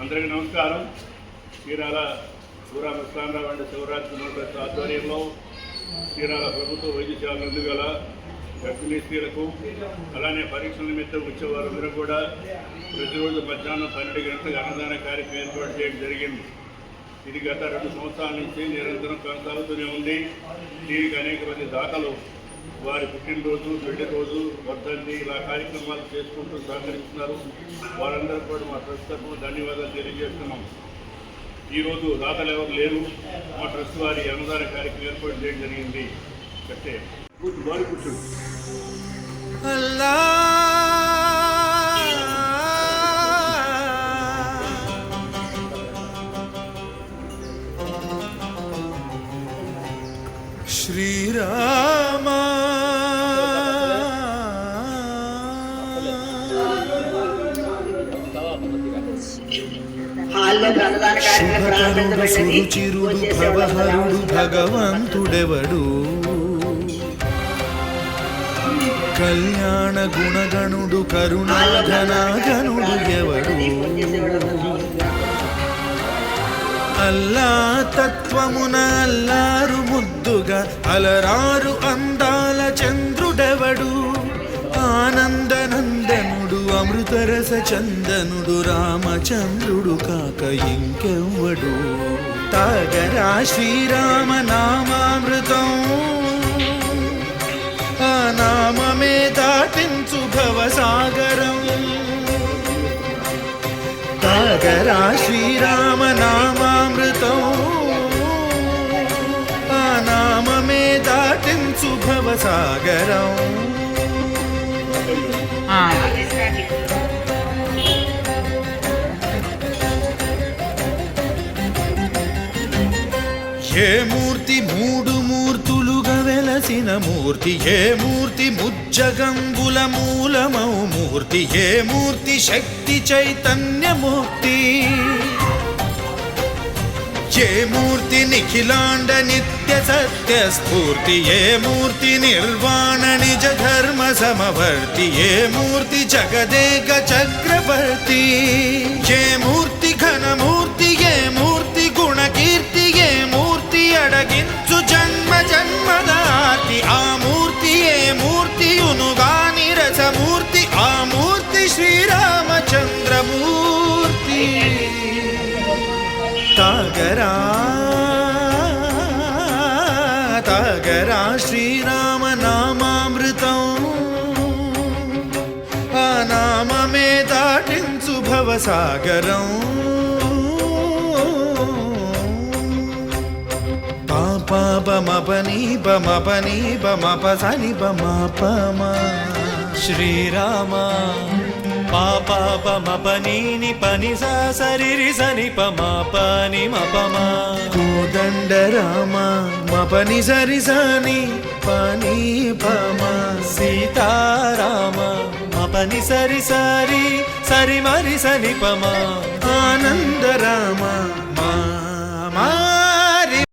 అందరికీ నమస్కారం. చీరాల సూరా ముస్లాంరావు అండ్ శివరాజ్ నోట్రెస్ ఆధ్వర్యంలో చీరాల ప్రభుత్వ వైద్యశాల నందు గల గర్భిణీ స్త్రీలకు అలానే పరీక్షల నిమిత్తం వచ్చే వారందరూ కూడా ప్రతిరోజు మధ్యాహ్నం పన్నెండు గంటలకు అన్నదాన కార్యక్రమం ఏర్పాటు చేయడం జరిగింది. ఇది గత రెండు సంవత్సరాల నుంచి నిరంతరం కొనసాగుతూనే ఉంది. దీనికి అనేక మంది దాతలు వారి పుట్టినరోజు పెళ్ళి రోజు వర్ధంతి ఇలా కార్యక్రమాలు చేసుకుంటూ సహకరిస్తున్నారు. వారందరూ కూడా మా ట్రస్ట్ తరఫున ధన్యవాదాలు తెలియజేస్తున్నాం. ఈరోజు దాతలు ఎవరు లేరు. మా ట్రస్ట్ వారి అన్నదాన కార్యక్రమం ఏర్పాటు చేయడం జరిగింది. కట్టే వారి బాగా శ్రీరా సురుచిరుడు భవహరుడు భగవంతుడెవడు? కళ్యాణ గుణగణుడు కరుణాఘనాఘనుడు ఎవడు? అల్లా తత్వమున అల్లారు ముద్దుగా అలరారు అందాల చంద్రుడెవడు? ఆనందనందనుడు అమృతరస చందనుడు రామచంద్రుడు కాక ఇంకెవ్వడు. తాగరా శ్రీరామ నామామృతం ఆ నామమే దాటించు భవసాగరం. తాగరా శ్రీరామ నామామృతం ఆ నామమే దాటించు భవసాగరం. ఏ మూర్తి మూడు మూర్తులుగా వెలసిన మూర్తి ఏ మూర్తి ముజ్జగంబుల మూలమౌ మూర్తి ఏ మూర్తి శక్తి చైతన్యమూర్తి ఏ మూర్తి నిఖిలాండ నిత్య సత్య స్ఫూర్తి ఏ మూర్తి నిర్వాణ నిజ ధర్మ సమవర్తి ఏ మూర్తి జగదేక చక్రవర్తి. ఏ మూర్తి మూర్తి అడగించు జన్మ జన్మదాతి ఆ మూర్తి ఏ మూర్తి ఉనుగాని రసమూర్తి ఆ మూర్తి శ్రీరామచంద్రమూర్తి తాగరా తాగరా శ్రీరామ నామామృతం ఆ నామమే దాటించు భవసాగరం పాపమపని బమపని బమప సని బమపమా శ్రీరామ పాపమపనీని పని సా సరిరి సని పమా పని మపమా కోదండ రామ మపని సరి సని పని పమా సీతారామ మపని సరి సరి సరి మరి సని పమా ఆనంద రామ